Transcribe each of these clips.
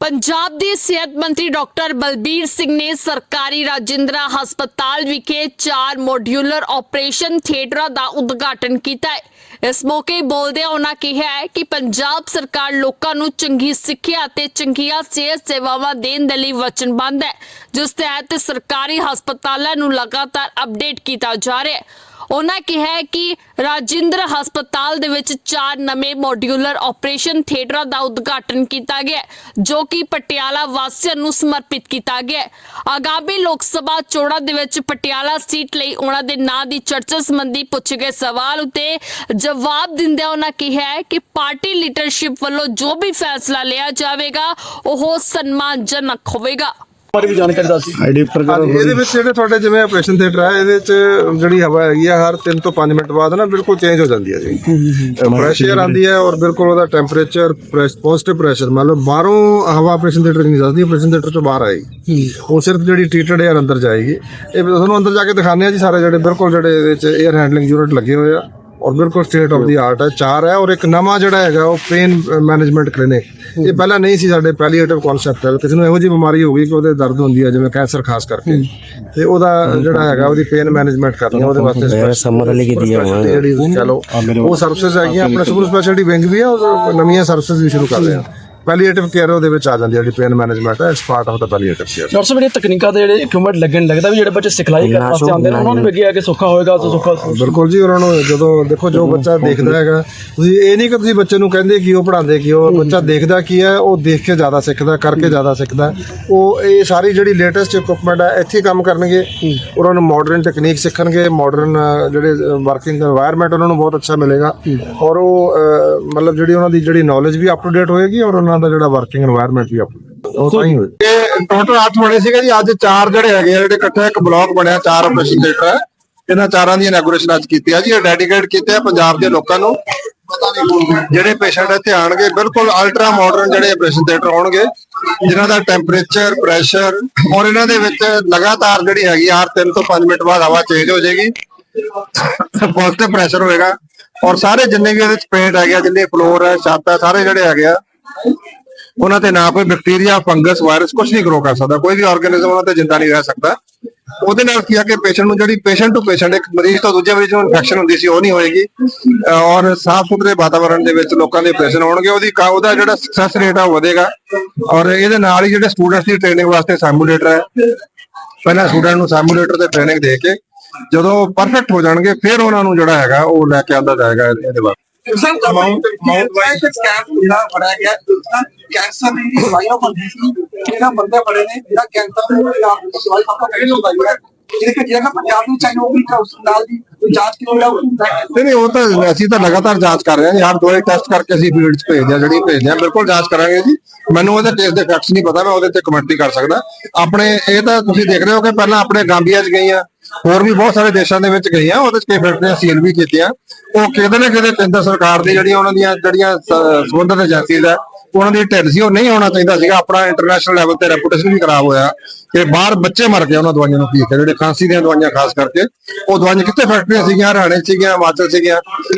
ਪੰਜਾਬ ਦੇ ਸਿਹਤ ਮੰਤਰੀ ਡਾਕਟਰ ਬਲਬੀਰ ਸਿੰਘ ਨੇ ਸਰਕਾਰੀ ਰਾਜਿੰਦਰਾ ਹਸਪਤਾਲ ਵਿਖੇ ਚਾਰ ਮੋਡਿਊਲਰ ਆਪਰੇਸ਼ਨ ਥੀਏਟਰਾਂ ਦਾ ਉਦਘਾਟਨ ਕੀਤਾ ਹੈ। ਇਸ ਮੌਕੇ ਬੋਲਦਿਆਂ ਉਹਨਾਂ ਕਿਹਾ ਹੈ ਕਿ ਪੰਜਾਬ ਸਰਕਾਰ ਲੋਕਾਂ ਨੂੰ ਚੰਗੀ ਸਿੱਖਿਆ ਅਤੇ ਚੰਗੀਆਂ ਸਿਹਤ ਸੇਵਾਵਾਂ ਦੇਣ ਦੇ ਲਈ ਵਚਨਬੱਧ ਹੈ, ਜਿਸ ਤਹਿਤ ਸਰਕਾਰੀ ਹਸਪਤਾਲਾਂ ਨੂੰ ਲਗਾਤਾਰ ਅਪਡੇਟ ਕੀਤਾ ਜਾ ਰਿਹਾ ਹੈ। ਉਹਨਾਂ ਕਿਹਾ ਕਿ ਰਾਜਿੰਦਰ ਹਸਪਤਾਲ ਦੇ ਵਿੱਚ ਚਾਰ ਨਵੇਂ ਮੋਡਿਊਲਰ ਆਪਰੇਸ਼ਨ ਥੀਏਟਰਾਂ ਦਾ ਉਦਘਾਟਨ ਕੀਤਾ ਗਿਆ ਜੋ ਕਿ ਪਟਿਆਲਾ ਵਾਸੀਆਂ ਨੂੰ ਸਮਰਪਿਤ ਕੀਤਾ ਗਿਆ ਆਗਾਮੀ ਲੋਕ ਸਭਾ ਚੋਣਾਂ ਦੇ ਵਿੱਚ ਪਟਿਆਲਾ ਸੀਟ ਲਈ ਉਹਨਾਂ ਦੇ ਨਾਂ ਦੀ ਚਰਚਾ ਸੰਬੰਧੀ ਪੁੱਛੇ ਗਏ ਸਵਾਲ ਉਤੇ ਜਵਾਬ ਦਿੰਦਿਆਂ ਉਹਨਾਂ ਕਿਹਾ ਕਿ ਪਾਰਟੀ ਲੀਡਰਸ਼ਿਪ ਵੱਲੋਂ ਜੋ ਵੀ ਫੈਸਲਾ ਲਿਆ ਜਾਵੇਗਾ, ਉਹ ਸਨਮਾਨਜਨਕ ਹੋਵੇਗਾ। ਬਾਰੇ ਵੀ ਜਾਣਕਾਰੀ ਦੱਸੀ ਆਈਡੀ ਉੱਪਰ ਕਰੋ ਇਹਦੇ ਵਿੱਚ ਜਿਹੜੇ ਤੁਹਾਡੇ ਜਿਵੇਂ ਆਪਰੇਸ਼ਨ ਥੀਏਟਰ ਹੈ ਇਹਦੇ ਵਿੱਚ ਜਿਹੜੀ ਹਵਾ ਹੈਗੀ ਆ ਹਰ 3 ਤੋਂ 5 ਮਿੰਟ ਬਾਅਦ ਨਾ ਬਿਲਕੁਲ ਚੇਂਜ ਹੋ ਜਾਂਦੀ ਹੈ ਜੀ। ਪ੍ਰੈਸ਼ਰ ਆਂਦੀ ਹੈ। ਔਰ ਬਿਲਕੁਲ ਉਹਦਾ ਟੈਂਪਰੇਚਰ ਪੋਜ਼ਿਟਿਵ ਪ੍ਰੈਸ਼ਰ ਮੰਨ ਲਓ ਬਾਹਰੋਂ ਹਵਾ ਆਪਰੇਸ਼ਨ ਥੀਏਟਰ ਨਹੀਂ ਦੱਸਦੀ ਆਪਰੇਸ਼ਨ ਥੀਏਟਰ ਤੋਂ ਬਾਹਰ ਆਏਗੀ। ਉਹ ਸਿਰਫ ਜਿਹੜੀ ਟ੍ਰੀਟਡ 에ਅਰ ਅੰਦਰ ਜਾਏਗੀ। ਇਹ ਤੁਹਾਨੂੰ ਅੰਦਰ ਜਾ ਕੇ ਦਿਖਾਉਂਦੇ ਆ ਜੀ ਸਾਰੇ ਜਿਹੜੇ ਬਿਲਕੁਲ ਜਿਹੜੇ ਇਹਦੇ ਵਿੱਚ 에ਅਰ ਹੈਂਡਲਿੰਗ ਯੂਨਿਟ ਲੱਗੇ ਹੋਏ ਆ। ਔਰ ਬਿਲਕੁਲ ਸਟੇਟ ਆਫ ਦੀ ਆਰਟ ਹੈ ਚਾਰ ਹੈ ਔਰ ਇੱਕ ਨਵਾਂ ਜਿਹੜਾ ਹੈਗਾ ਉਹ ਪੇਨ ਮੈਨੇਜਮੈਂਟ ਕਲੀਨਿਕ ਇਹ ਪਹਿਲਾਂ ਨਹੀਂ ਸੀ ਸਾਡੇ ਪੈਲੀਏਟਿਵ ਕਨਸੈਪਟ ਹੈ ਕਿਸੇ ਨੂੰ ਇਹੋ ਜਿਹੀ ਬਿਮਾਰੀ ਹੋ ਗਈ ਕਿ ਉਹਦੇ ਦਰਦ ਹੁੰਦੀ ਹੈ ਜਿਵੇਂ ਕੈਂਸਰ ਖਾਸ ਕਰਕੇ। ਤੇ ਉਹਦਾ ਜਿਹੜਾ ਹੈਗਾ ਉਹਦੀ ਪੇਨ ਮੈਨੇਜਮੈਂਟ ਕਰਨੀ ਹੈ ਉਹਦੇ ਵਾਸਤੇ ਸਮਰ ਵਾਲੀ ਕੀਤੀ ਕਹ ਲਓ ਉਹ ਸਰਵਿਸਿਜ਼ ਹੈਗੀਆਂ ਆਪਣੇ ਸੁਪਰ ਸਪੈਸ਼ਲਿਟੀ ਵਿੰਗ ਵੀ ਹੈ ਔਰ ਨਵੀਆਂ ਸਰਵਿਸਿਜ਼ ਵੀ ਸ਼ੁਰੂ ਕਰ ਰਹੇ ਹਾਂ ਪੈਲੀਏਟਿਵ ਕੇਅਰ ਉਹਦੇ ਵਿੱਚ ਆ ਜਾਂਦੀ ਹੈ ਜਿਹੜੀ ਪੇਨ ਮੈਨੇਜਮੈਂਟ ਹੈ ਇਸ ਪਾਰਟ ਆਫ ਦਾ ਪੈਲੀਏਟਿਵ ਕੇਅਰ ਡਾਕਟਰ ਸਾਹਿਬ ਇਹ ਤਕਨੀਕਾਂ ਦੇ ਜਿਹੜੇ ਇਕਵਿਪਮੈਂਟ ਲੱਗਣ ਲੱਗਦਾ ਵੀ ਜਿਹੜੇ ਬੱਚੇ ਸਿਖਲਾਈ ਕਰਨ ਵਾਸਤੇ ਆਉਂਦੇ ਨੇ ਉਹਨਾਂ ਨੂੰ ਅੱਗੇ ਆ ਕੇ ਸੌਖਾ ਹੋਏਗਾ ਤਾਂ ਸੌਖਾ ਬਿਲਕੁਲ ਜੀ ਉਹਨਾਂ ਨੂੰ ਜਦੋਂ ਦੇਖੋ ਜੋ ਬੱਚਾ ਦੇਖਦਾ ਹੈਗਾ ਤੁਸੀਂ ਇਹ ਨਹੀਂ ਕਿ ਤੁਸੀਂ ਬੱਚੇ ਨੂੰ ਕਹਿੰਦੇ ਕਿ ਉਹ ਪੜਾਉਂਦੇ ਕਿ ਉਹ ਬੱਚਾ ਦੇਖਦਾ ਕੀ ਹੈ ਉਹ ਦੇਖ ਕੇ ਜ਼ਿਆਦਾ ਸਿੱਖਦਾ ਕਰਕੇ ਜ਼ਿਆਦਾ ਸਿੱਖਦਾ। ਉਹ ਇਹ ਸਾਰੀ ਜਿਹੜੀ ਲੇਟੈਸਟ ਇਕਵਿਪਮੈਂਟ ਹੈ ਇੱਥੇ ਕੰਮ ਕਰਨਗੇ। ਉਹਨਾਂ ਨੂੰ ਮਾਡਰਨ ਟੈਕਨੀਕ ਸਿੱਖਣਗੇ ਮਾਡਰਨ ਜਿਹੜੇ ਵਰਕਿੰਗ এনवायरमेंट ਉਹਨਾਂ ਨੂੰ ਬਹੁਤ ਅੱਛਾ ਮਿਲੇਗਾ। ਔਰ ਉਹ ਮਤਲਬ ਜਿਹੜੀ ਉਹਨਾਂ ਦੀ ਜਿਹੜੀ ਨੌਲੇਜ ਵੀ ਅਪ ਹੋਏਗੀ ਔਰ ਉਹਨਾਂ ਉਹਨਾਂ ਦਾ ਜਿਹੜਾ ਵਰਕਿੰਗ এনवायरमेंट ਵੀ ਆਪਣਾ ਉਹ ਤਾਂ ਹੀ ਹੋਏ ਇਹ ਟੋਟਲ ਅੱਠ ਬਣੇ ਸੀਗੇ ਜੀ, ਅੱਜ ਚਾਰ ਜਿਹੜੇ ਹੈਗੇ ਆ, ਜਿਹੜੇ ਇਕੱਠੇ ਇੱਕ ਬਲਾਕ ਬਣਿਆ, ਚਾਰ ਆਪਰੇਸ਼ਨ ਥੀਏਟਰ ਇਹਨਾਂ ਚਾਰਾਂ ਦੀ ਇਨੋਗ੍ਰੇਸ਼ਨ ਅੱਜ ਕੀਤੀ ਆ ਜੀ, ਇਹ ਡੈਡੀਕੇਟ ਕੀਤੇ ਆ ਪੰਜਾਬ ਦੇ ਲੋਕਾਂ ਨੂੰ। ਪਤਾ ਨਹੀਂ ਜਿਹੜੇ ਪੇਸ਼ੈਂਟ ਇੱਥੇ ਆਣਗੇ ਬਿਲਕੁਲ ਅਲਟਰਾ ਮਾਡਰਨ ਜਿਹੜੇ ਆਪਰੇਸ਼ਨ ਥੀਏਟਰ ਹੋਣਗੇ, ਜਿਨ੍ਹਾਂ ਦਾ ਟੈਂਪਰੇਚਰ ਪ੍ਰੈਸ਼ਰ ਔਰ ਇਹਨਾਂ ਦੇ ਵਿੱਚ ਲਗਾਤਾਰ ਜਿਹੜੀ ਹੈਗੀ ਹਰ 3 ਤੋਂ 5 ਮਿੰਟ ਬਾਅਦ ਹਵਾ ਚੇਂਜ ਹੋ ਜਾਏਗੀ। ਪੋਜ਼ਿਟਿਵ ਪ੍ਰੈਸ਼ਰ ਹੋਏਗਾ। ਔਰ ਸਾਰੇ ਜਿੰਨੇ ਵੀ ਇਹਦੇ ਚ ਪੇਟ ਹੈਗੇ ਜਿੰਨੇ ਫਲੋਰ ਹੈ, ਛੱਤ ਹੈ, ਸਾਰੇ ਜਿਹੜੇ ਹੈਗੇ ਆ ਉਹਨਾਂ ਤੇ ਨਾ ਕੋਈ ਬੈਕਟੀਰੀਆ ਫੰਗਸ ਵਾਇਰਸ ਕੁਝ ਨਹੀਂ ਗਰੋ ਕਰ ਸਕਦਾ, ਕੋਈ ਵੀ ਆਰਗੇਨਿਜ਼ਮ ਉਹਨਾਂ ਤੇ ਜਿੰਦਾ ਨਹੀਂ ਰਹਿ ਸਕਦਾ। ਉਹਦੇ ਨਾਲ ਕੀ ਆ ਕਿ ਪੇਸ਼ੈਂਟ ਨੂੰ ਜਿਹੜੀ ਪੇਸ਼ੈਂਟ ਟੂ ਪੇਸ਼ੈਂਟ ਇੱਕ ਮਰੀਜ਼ ਤੋਂ ਦੂਜੇ ਮਰੀਜ਼ ਨੂੰ ਇਨਫੈਕਸ਼ਨ ਹੁੰਦੀ ਸੀ, ਉਹ ਨਹੀਂ ਹੋਏਗੀ। ਔਰ ਸਾਫ਼ ਸੁਥਰੇ ਵਾਤਾਵਰਣ ਦੇ ਵਿੱਚ ਲੋਕਾਂ ਦੇ ਆਪਰੇਸ਼ਨ ਹੋਣਗੇ, ਉਹਦੀ ਕਾ- ਉਹਦਾ ਜਿਹੜਾ ਸਕਸੈਸ ਰੇਟ ਆ ਉਹ ਵਧੇਗਾ। ਔਰ ਇਹਦੇ ਨਾਲ ਹੀ ਜਿਹੜੇ ਸਟੂਡੈਂਟਸ ਦੀ ਟ੍ਰੇਨਿੰਗ ਵਾਸਤੇ ਸਿਮੂਲੇਟਰ ਹੈ। ਪਹਿਲਾਂ ਸਟੂਡੈਂਟ ਨੂੰ ਸਿਮੂਲੇਟਰ ਤੇ ਟ੍ਰੇਨਿੰਗ ਦੇ ਕੇ ਜਦੋਂ ਪਰਫੈਕਟ ਹੋ ਜਾਣਗੇ, ਫਿਰ ਉਹਨਾਂ ਨੂੰ ਜਿਹੜਾ ਹੈਗਾ ਉਹ ਲੈ ਕੇ ਆਂਦਾ ਜਾਏਗਾ ਇਹਦੇ ਬਾਅਦ ਸਰ ਕੈਂਪ ਜਿਹੜਾ ਫੜਿਆ ਗਿਆ ਦੂਸਰਾ ਕੈਂਸਰ ਦੀ ਦਵਾਈਆਂ ਬੰਦੀ ਸੀ ਜਿਹੜਾ ਬੰਦੇ ਬੜੇ ਨੇ ਜਿਹੜਾ ਕੈਂਸਰ ਦੀ ਦਵਾਈ ਆਪਾਂ ਫੇਲ ਹੁੰਦਾ ਜਿਹੜਾ ਜਿਹੜੇ ਕਿ ਜਿਹੜਾ ਪੰਜਾਬ ਨੂੰ ਚਾਹੀਦਾ ਉਹ ਵੀ ਉਸ ਨਾਲ ਦੀ ਜਾਂਚ ਕਿਉਂ ਲਿਆ ਨਹੀਂ ਨਹੀਂ ਉਹ ਤਾਂ ਅਸੀਂ ਤਾਂ ਲਗਾਤਾਰ ਜਾਂਚ ਕਰ ਰਹੇ ਹਾਂ। ਜੀ ਹਰ ਦੋ ਟੈਸਟ ਕਰਕੇ ਅਸੀਂ ਫੀਲਡ 'ਚ ਭੇਜਦੇ ਜਿਹੜੀ ਬਿਲਕੁਲ ਜਾਂਚ ਕਰਾਂਗੇ ਜੀ। ਮੈਨੂੰ ਉਹਦੇ ਟੈਸਟ ਦੇ ਫੈਕਟਸ ਨਹੀਂ ਪਤਾ ਮੈਂ ਉਹਦੇ ਤੇ ਕਮੈਂਟ ਨਹੀਂ ਕਰ ਸਕਦਾ। ਆਪਣੇ ਇਹ ਤਾਂ ਤੁਸੀਂ ਦੇਖ ਰਹੇ ਹੋ ਕਿ ਪਹਿਲਾਂ ਆਪਣੇ ਗਾਂਬੀਆ 'ਚ ਗਈਆਂ। ਹੋਰ ਵੀ ਬਹੁਤ ਸਾਰੇ ਦੇਸ਼ਾਂ ਦੇ ਵਿੱਚ ਗਏ ਆ ਉਹਦੇ 'ਚ ਕਈ ਫੈਕਟਰੀਆਂ ਸੀਲ ਵੀ ਕੀਤੀਆਂ। ਉਹ ਕਿਤੇ ਨਾ ਕਿਤੇ ਕੇਂਦਰ ਸਰਕਾਰ ਦੀ ਜਿਹੜੀਆਂ ਉਹਨਾਂ ਦੀਆਂ, ਜਿਹੜੀਆਂ ਸ- ਸੰਬੰਧਿਤ ਏਜੰਸੀਜ਼ ਆ ਉਹਨਾਂ ਦੀ ਢਿੱਲ ਸੀ, ਉਹ ਨਹੀਂ ਹੋਣਾ ਚਾਹੀਦਾ ਸੀਗਾ। ਆਪਣਾ ਇੰਟਰਨੈਸ਼ਨਲ ਲੈਵਲ ਤੇ ਰੈਪੂਟੇਸ਼ਨ ਵੀ ਖਰਾਬ ਹੋਇਆ ਕਿ ਬਾਹਰ ਬੱਚੇ ਮਰ ਗਏ ਉਹਨਾਂ ਦਵਾਈਆਂ ਨੂੰ ਪੀ ਕੇ, ਜਿਹੜੇ ਖਾਂਸੀ ਦੀਆਂ ਦਵਾਈਆਂ ਖਾਸ ਕਰਕੇ। ਉਹ ਦਵਾਈਆਂ ਕਿੱਥੇ ਫੈਕਟਰੀਆਂ ਸੀਗੀਆਂ, ਹਰਿਆਣੇ 'ਚ ਸੀਗੀਆਂ, ਹਿਮਾਚਲ ਸੀਗੀਆਂ,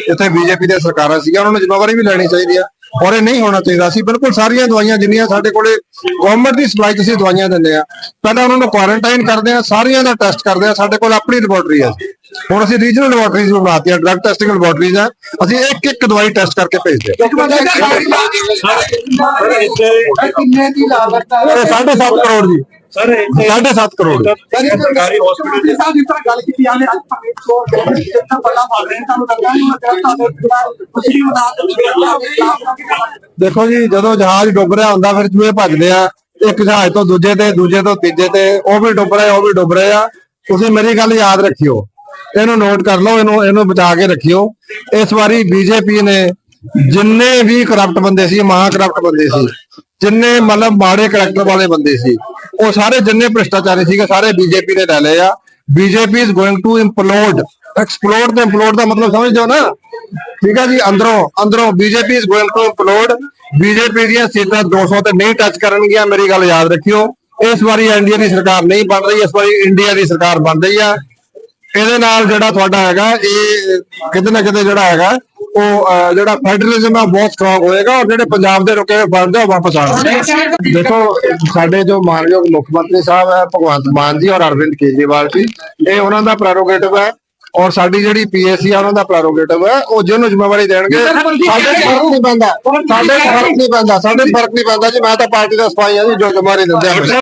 ਇੱਥੇ ਬੀਜੇਪੀ ਦੀਆਂ ਸਰਕਾਰਾਂ ਸੀਗੀਆਂ, ਉਹਨਾਂ ਨੂੰ ਜ਼ਿੰਮੇਵਾਰੀ ਵੀ ਲੈਣੀ ਚਾਹੀਦੀ ਆ। ਔਰ ਇਹ ਨਹੀਂ ਹੋਣਾ ਚਾਹੀਦਾ। ਸੀ ਬਿਲਕੁਲ ਸਾਰੀਆਂ ਦਵਾਈਆਂ ਜਿੰਨੀਆਂ ਸਾਡੇ ਕੋਲੇ ਗਵਰਨਮੈਂਟ ਦੀ ਸਪਲਾਈ 'ਚ ਅਸੀਂ ਦਵਾਈਆਂ ਦਿੰਦੇ ਆ ਪਹਿਲਾਂ ਉਹਨਾਂ ਨੂੰ ਕੁਆਰੰਟਾਈਨ ਕਰਦੇ ਆ ਸਾਰੀਆਂ ਦਾ ਟੈਸਟ ਕਰਦੇ ਆ ਸਾਡੇ ਕੋਲ ਆਪਣੀ ਲੈਬੋਰਟਰੀ ਆ ਹੁਣ ਅਸੀਂ ਰੀਜਨਲ ਲੈਬੋਰਟਰੀਜ਼ ਬਣਾਤੀਆਂ ਡਰੱਗ ਟੈਸਟਿੰਗ ਲੈਬੋਰਟਰੀਜ਼ ਆ ਅਸੀਂ ਇੱਕ ਇੱਕ ਦਵਾਈ ਟੈਸਟ ਕਰਕੇ ਭੇਜਦੇ ਆ ਕਿੰਨੇ ਦੀ ਲਾਗਤ ਹੈ ਇਹ 7.5 ਕਰੋੜ ਜੀ ਸਰ 7.5 ਕਰੋੜ ਸਰਕਾਰੀ ਹਸਪੀਟਲ ਸਾਹਿਬ ਜਿਸ ਤਰ੍ਹਾਂ ਗੱਲ ਕੀਤੀ ਜਾਂਦੇ ਅੱਜ ਭਾਵੇਂ ਸੋ ਜਿੱਥੇ ਬੱਲਾ ਮਾਰ ਰਹੇ ਤੁਹਾਨੂੰ ਲੱਗਾ ਨਹੀਂ ਮੈਂ ਤੁਹਾਨੂੰ ਤੁਸੀਂ ਬਣਾ ਦੇਖੋ ਜੀ ਜਦੋਂ ਜਹਾਜ਼ ਡੁੱਬ ਰਿਹਾ ਹੁੰਦਾ ਫਿਰ ਚੂਹੇ ਭੱਜਦੇ ਆ। ਇੱਕ ਜਹਾਜ਼ ਤੋਂ ਦੂਜੇ ਤੇ ਦੂਜੇ ਤੋਂ ਤੀਜੇ ਤੇ ਉਹ ਵੀ ਡੁੱਬ ਰਹੇ ਉਹ ਵੀ ਡੁੱਬ ਰਹੇ ਆ। ਤੁਸੀਂ ਮੇਰੀ ਗੱਲ ਯਾਦ ਰੱਖਿਓ। ਇਹਨੂੰ ਨੋਟ ਕਰ ਲਓ ਇਹਨੂੰ ਇਹਨੂੰ ਬਚਾ ਕੇ ਰੱਖਿਓ। ਇਸ ਵਾਰੀ ਬੀਜੇਪੀ ਨੇ ਜਿੰਨੇ ਵੀ ਕਰਪਟ ਬੰਦੇ ਸੀ ਮਹਾ ਕਰਪਟ ਬੰਦੇ ਸੀ ਜਿੰਨੇ ਮਤਲਬ ਮਾੜੇ ਕਰੈਕਟਰ ਵਾਲੇ ਬੰਦੇ ਸੀ ਉਹ ਸਾਰੇ ਜਿੰਨੇ ਭ੍ਰਿਸ਼ਟਾਚਾਰੀ ਸੀਗੇ, ਸਾਰੇ ਬੀਜੇਪੀ ਨੇ ਲੈ ਲਏ ਆ। BJP is going to implode explode ਤੇ ਇੰਪਲੋਡ ਦਾ ਮਤਲਬ ਸਮਝਦੇ ਹੋ ਨਾ? ਠੀਕ ਹੈ ਜੀ, ਅੰਦਰੋਂ ਅੰਦਰੋਂ BJP is going to implode BJP ਦੀਆਂ ਸੀਟਾਂ 200 ਤੇ ਨਹੀਂ ਟੱਚ ਕਰਨਗੀਆਂ, ਮੇਰੀ ਗੱਲ ਯਾਦ ਰੱਖਿਓ। ਇਸ ਵਾਰੀ ਇੰਡੀਆ ਦੀ ਸਰਕਾਰ ਨਹੀਂ ਬਣ ਰਹੀ, ਇਸ ਵਾਰੀ ਇੰਡੀਆ ਦੀ ਸਰਕਾਰ ਬਣ ਰਹੀ ਆ। ਇਹਦੇ ਨਾਲ ਜਿਹੜਾ ਤੁਹਾਡਾ ਹੈਗਾ, ਇਹ ਕਿਤੇ ਨਾ ਕਿਤੇ ਜਿਹੜਾ ਹੈਗਾ ਉਹ ਜਿਹੜਾ ਫੈਡਰਲਿਜ਼ਮ ਹੈ ਬਹੁਤ ਸਟਰੋਂਗ ਹੋਏਗਾ ਔਰ ਜਿਹੜੇ ਪੰਜਾਬ ਦੇ ਰੁਕੇ ਹੋਏ ਫੰਡ ਉਹ ਵਾਪਸ ਆਉਣਗੇ। ਦੇਖੋ ਸਾਡੇ ਜੋ ਮਾਨਯੋਗ ਮੁੱਖ ਮੰਤਰੀ ਸਾਹਿਬ ਹੈ ਭਗਵੰਤ ਮਾਨ ਜੀ ਔਰ ਅਰਵਿੰਦ ਕੇਜਰੀਵਾਲ ਜੀ ਇਹ ਉਹਨਾਂ ਦਾ ਪ੍ਰੈਰੋਗੇਟਿਵ ਹੈ ਔਰ ਸਾਡੀ ਜਿਹੜੀ ਪੀਐਸਸੀ ਆ ਉਹਨਾਂ ਦਾ ਪ੍ਰੈਰੋਗੇਟਿਵ ਹੈ ਉਹ ਜਿਹਨੂੰ ਜ਼ਿੰਮੇਵਾਰੀ ਦੇਣਗੇ ਸਾਡੇ ਫ਼ਰਕ ਨਹੀਂ ਪੈਂਦਾ ਸਾਡੇ ਫ਼ਰਕ ਨਹੀਂ ਪੈਂਦਾ ਸਾਡੇ ਫ਼ਰਕ ਨਹੀਂ ਪੈਂਦਾ ਜੀ ਮੈਂ ਤਾਂ ਪਾਰਟੀ ਦਾ ਸਪਾਈ ਆ ਜੀ ਜੋ ਜ਼ਿੰਮੇਵਾਰੀ ਦਿੰਦੇ ਆ।